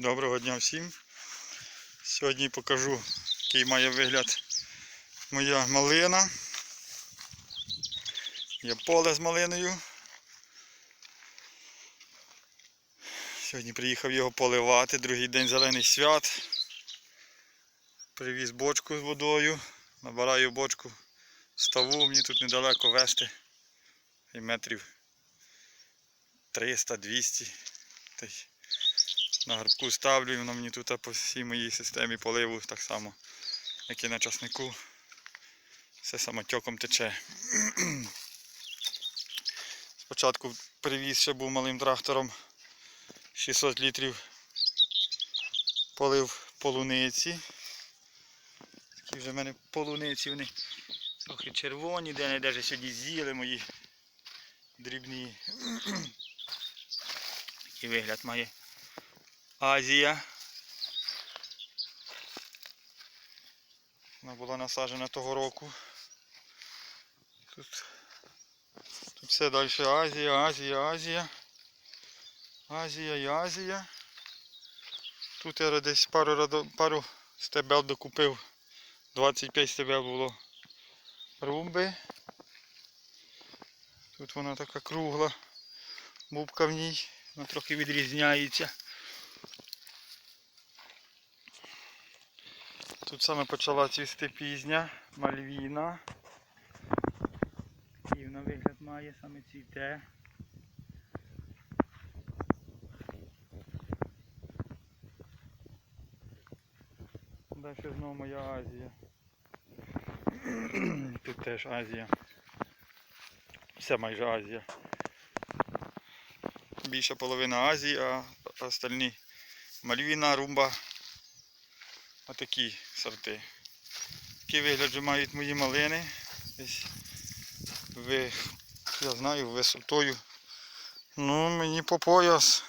Доброго дня всім. Сьогодні покажу, який має вигляд моя малина. Є поле з малиною. Сьогодні приїхав його поливати, другий день зелений свят. Привіз бочку з водою, набираю бочку, ставу, мені тут недалеко вести. І метрів 300-200. На грибку ставлю, і воно мені тут по всій моїй системі поливу так само, як і на часнику. Все самотьоком тече. Спочатку привіз ще був малим трактором 600 літрів полив полуниці. Такі вже в мене полуниці, вони трохи червоні, де не де сьогодні з'їли мої дрібні. Такий вигляд має Азія. Вона була насаджена того року. Тут, тут все далі Азія, Азія, Азія. Азія і Азія. Тут я десь пару, пару стебел докупив. 25 стебел було румби. Тут вона така кругла, бубка в ній, вона трохи відрізняється. Тут саме почала цвісти пізня, мальвіна. І вона вигляд має саме цвіте. Далі знову моя Азія. Тут теж Азія. Все майже Азія. Більша половина Азії, а остальні Мальвіна, Румба. Отакі сорти. Такий вигляд вже мають мої малини. Ви, я знаю, висотою. Ну, мені по пояс.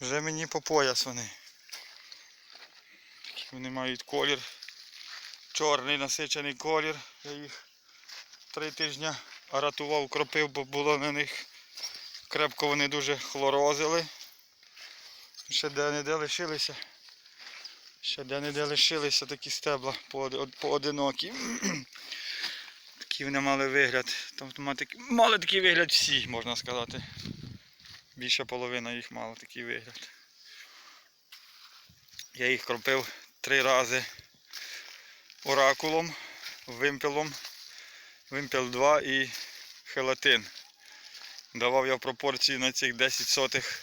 Вже мені по пояс вони. Такий вони мають колір. Чорний насичений колір. Я їх три тижні ратував, кропив, бо було на них крепко вони дуже хлорозили. Ще де-не-де лишилися. Ще де-не-де лишилися такі стебла поодинокі. Такі вони мали вигляд. Тобто мали такий, мали такий вигляд всі, можна сказати. Більша половина їх мала такий вигляд. Я їх кропив три рази оракулом, вимпелом, вимпел 2 і хелатин. Давав я в пропорції на цих 10 сотих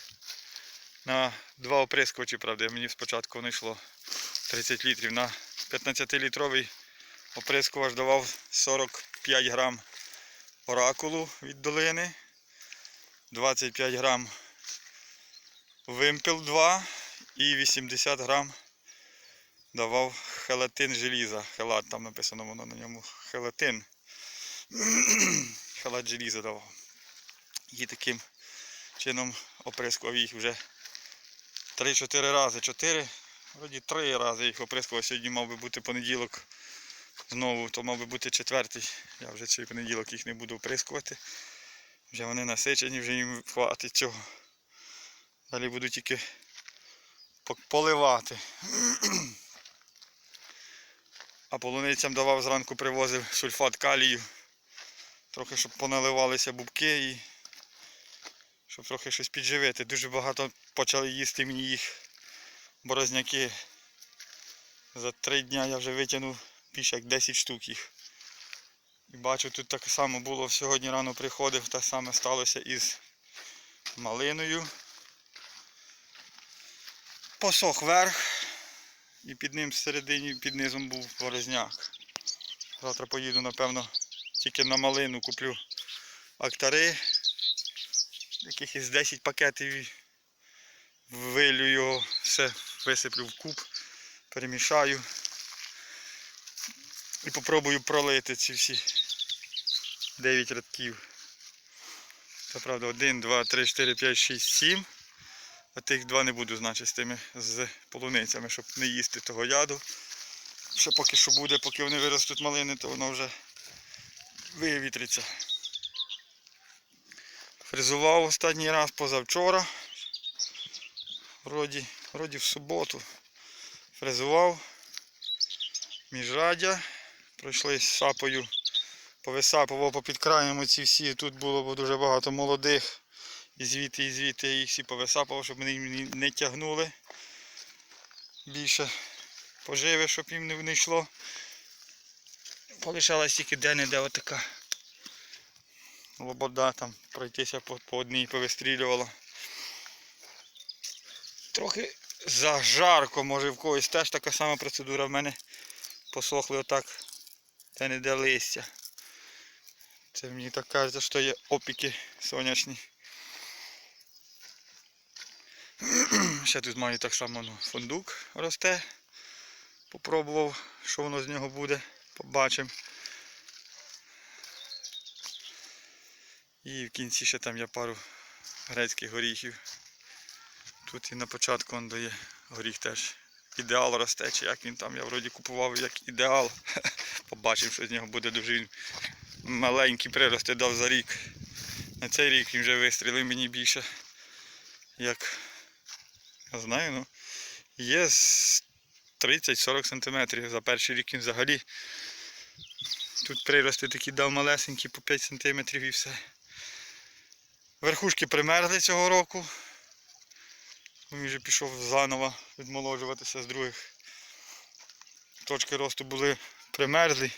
на два оприскувачі, правда, мені спочатку не йшло 30 літрів. На 15-літровий оприскувач давав 45 грам оракулу від долини, 25 грам вимпел 2 і 80 грам давав хелатин желіза. Хелат, там написано воно на ньому хелатин. Хелат желіза давав. І таким чином оприскував їх вже 3-4 рази. 4, вроді 3 рази їх оприскував. Сьогодні мав би бути понеділок знову, то мав би бути четвертий. Я вже цей понеділок їх не буду оприскувати. Вже вони насичені, вже їм хватить цього. Далі буду тільки поливати. А полуницям давав зранку привозив сульфат калію. Трохи щоб поналивалися бубки і щоб трохи щось підживити. Дуже багато почали їсти мені їх борозняки. За три дня я вже витягнув більше як 10 штук їх. І бачу, тут так само було сьогодні рано приходив, так саме сталося із малиною. Посох верх і під ним всередині, під низом був борозняк. Завтра поїду, напевно, тільки на малину куплю актари якихось 10 пакетів вилю його, все висиплю в куб, перемішаю і попробую пролити ці всі 9 рядків. Це правда 1, 2, 3, 4, 5, 6, 7. А тих два не буду, значить, з тими з полуницями, щоб не їсти того яду. Ще поки що буде, поки вони виростуть малини, то воно вже вивітриться. Фрезував останній раз позавчора. Вроді, вроді в суботу. Фрезував. Міжрадя. Пройшли сапою. Повисапував попід краєм оці всі. Тут було дуже багато молодих. І звідти, і звідти їх всі повисапував, щоб вони не- не тягнули. Більше поживи, щоб їм не йшло. Полишалась тільки де-не-де отака лобода там пройтися по, по одній повистрілювала. Трохи зажарко, може в когось теж така сама процедура. В мене посохли отак де не де листя. Це мені так кажеться, що є опіки сонячні. Ще тут маю так само ну, фундук росте. Попробував, що воно з нього буде. Побачимо. І в кінці ще там є пару грецьких горіхів. Тут і на початку он дає горіх теж. Ідеал росте, чи як він там, я вроді купував як ідеал. Побачив, що з нього буде дуже він маленький прирости дав за рік. На цей рік він вже вистрілив мені більше. Як я знаю, ну є 30-40 см. За перший рік він взагалі. Тут прирости такі дав малесенькі по 5 см і все. Верхушки примерзли цього року. Він вже пішов заново відмолоджуватися з других. Точки росту були примерзлі,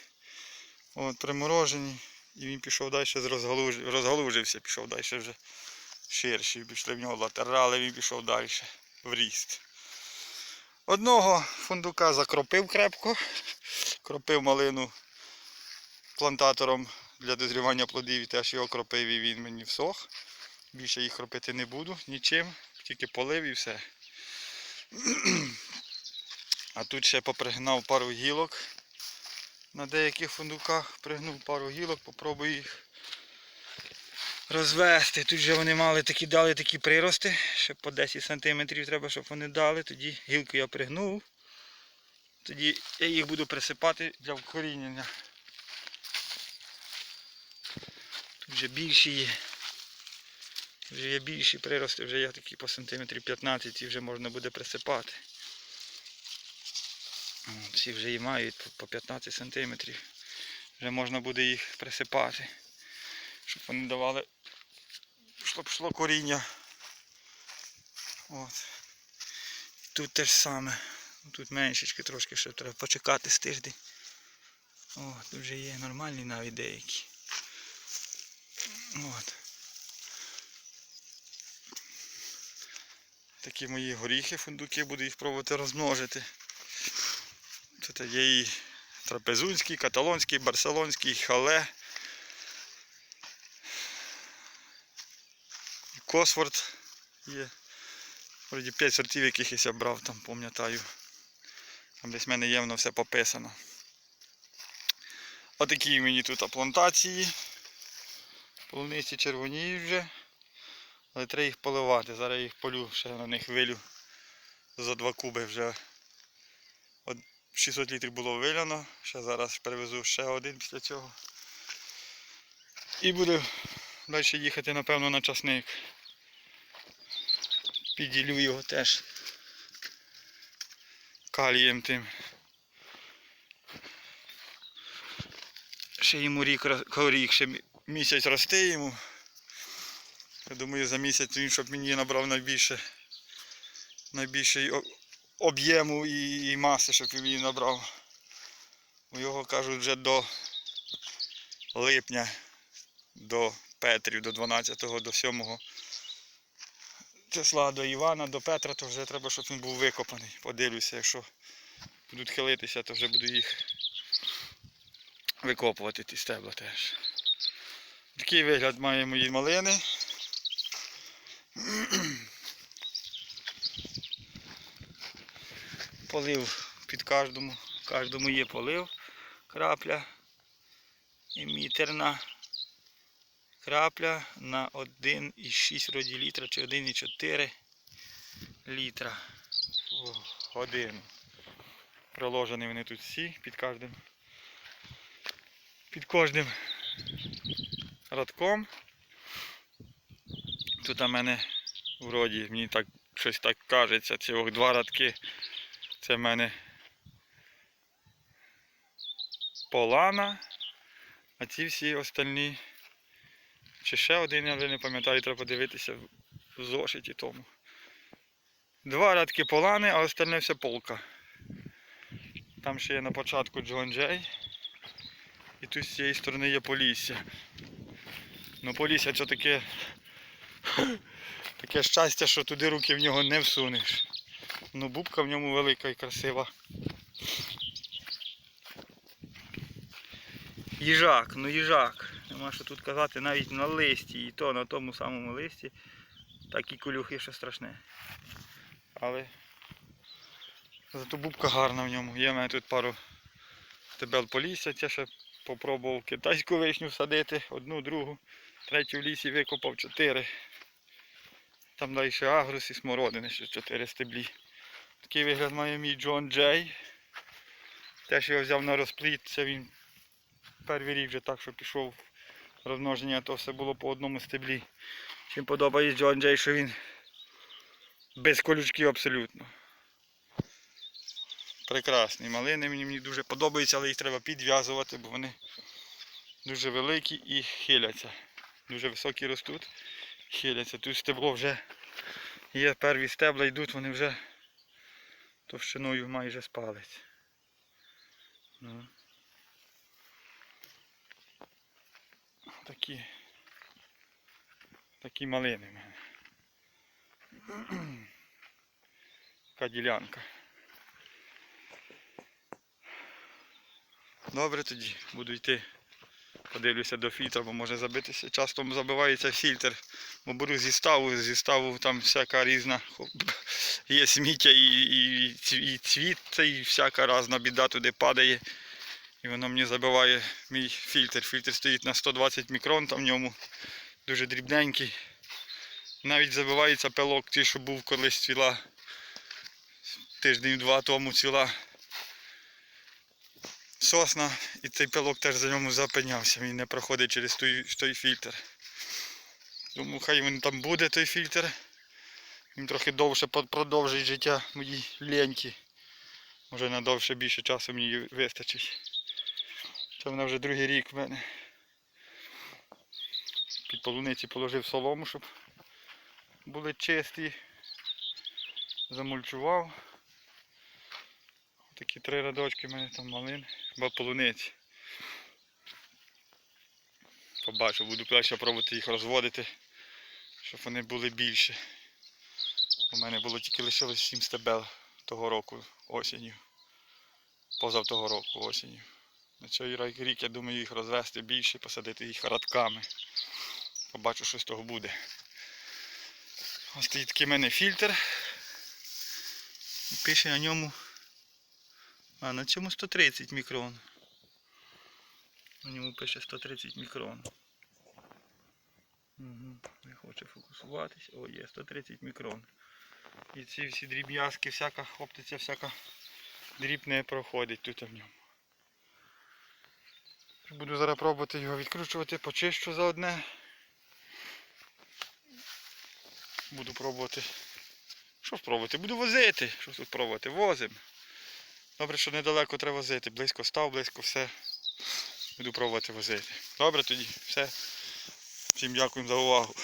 от, приморожені. І він пішов далі, розгалуж... розгалужився, пішов далі вже ширший. Пішли в нього латерали, він пішов далі в ріст. Одного фундука закропив крепко, кропив малину плантатором для дозрівання плодів і теж його кропив і він мені всох. Більше їх робити не буду нічим, тільки полив і все. А тут ще попригнав пару гілок. На деяких фундуках пригнув пару гілок, попробую їх розвести. Тут вже вони мали такі дали такі прирости, ще по 10 см треба, щоб вони дали. Тоді гілку я пригнув. Тоді я їх буду присипати для вкорінення. Тут вже більші є. Вже є більші прирости, вже є такі по сантиметрів 15 і вже можна буде присипати. Всі вже і мають по- по 15 сантиметрів. Вже можна буде їх присипати, щоб вони давали, щоб пішло коріння. От. Тут те ж саме. Тут меншечки трошки ще треба почекати з тиждень. О, тут вже є нормальні навіть деякі. От. Такі мої горіхи, фундуки, буду їх пробувати розмножити. Тут є і трапезунський, каталонський, барселонський, хале. І Косфорд є. Вроді 5 сортів якихось я брав, там пам'ятаю. Там десь в мене є воно все пописано. Отакі мені тут плантації. Полуниці червоніють вже. Але треба їх поливати. Зараз я їх полю, ще на них вилю за два куби вже. 600 літрів було виляно, ще зараз перевезу ще один після цього. І буду далі їхати, напевно, на часник. Підділю його теж калієм тим. Ще йому рік, рік ще місяць рости йому. Я думаю, за місяць він, щоб мені набрав найбільше, найбільший об'єму і, і маси, щоб він мені набрав. У його кажуть вже до липня, до Петрів, до 12-го, до 7 числа до Івана, до Петра, то вже треба, щоб він був викопаний. Подивлюся, якщо будуть хилитися, то вже буду їх викопувати ті стебла теж. Такий вигляд має мої малини. Полив під кожному, кожному є полив, крапля і мітерна крапля на 1,6 вроді літра чи 1,4 літра в годину. Проложені вони тут всі під кожним під кожним радком. Тут у мене вроді мені так щось так кажеться. Ці ох два радки. Це в мене полана. А ці всі остальні. Чи ще один, я вже не пам'ятаю, треба подивитися в зошиті тому. Два рядки полани, а остальне все полка. Там ще є на початку Джон Джей. І тут з цієї сторони є Полісся. Ну Полісся це таке. Таке щастя, що туди руки в нього не всунеш. Ну бубка в ньому велика і красива. Їжак, ну їжак. Нема що тут казати навіть на листі, і то на тому самому листі. Такі колюхи, що страшне. Але зато бубка гарна в ньому. Є в мене тут пару стебел полісся, я ще попробував китайську вишню всадити, одну, другу, третю в лісі викопав чотири. Там далі ще агрус і смородини, ще чотири стеблі. Такий вигляд має мій Джон Джей. Теж його взяв на розпліт, це він перший рік вже так, що пішов розмноження, то все було по одному стеблі. Чим подобається Джон Джей, що він без колючків абсолютно. Прекрасні малини мені дуже подобаються, але їх треба підв'язувати, бо вони дуже великі і хиляться. Дуже високі ростуть, хиляться. Тут стебло вже є перві стебла йдуть, вони вже товщиною майже спалить. Ну. Такі, такі малини в мене. Така ділянка. Добре тоді, буду йти. Подивлюся до фільтра, бо може забитися. Часто забивається фільтр. Бо беру зі ставу, зі ставу там всяка різна. Є сміття і, і, і цвіт, і всяка разна біда туди падає. І воно мені забиває мій фільтр. Фільтр стоїть на 120 мікрон, там в ньому дуже дрібненький. Навіть забивається пилок, той, що був колись цвіла. Тиждень-два тому цвіла сосна, і цей пилок теж за ньому запинявся. Він не проходить через той, той фільтр. Тому хай він там буде той фільтр. Він трохи довше продовжить життя моїй ленті. Може на довше більше часу мені вистачить. Це вона вже другий рік в мене. Під полуниці положив солому, щоб були чисті. Замульчував. Такі три рядочки в мене там малин, бо полуниці. Побачу, буду краще пробувати їх розводити, щоб вони були більше. У мене було тільки лишилось 7 стебел того року осінню. Позав того року осінню. На цей рік- я думаю їх розвести більше, посадити їх радками. Побачу, що з того буде. Ось такий в мене фільтр. Пише на ньому. А, на цьому 130 мікрон. На ньому пише 130 мікрон. Угу. Не хоче фокусуватись. О, є 130 мікрон. І ці всі дріб'язки, всяка хоптиця, всяка дріб не проходить тут в ньому. Буду зараз пробувати його відкручувати, почищу за одне. Буду пробувати. Що спробувати? Буду возити. Що тут пробувати? Возимо. Добре, що недалеко треба возити. Близько став, близько все. Буду пробувати возити. Добре тоді, все. Всім дякую за увагу.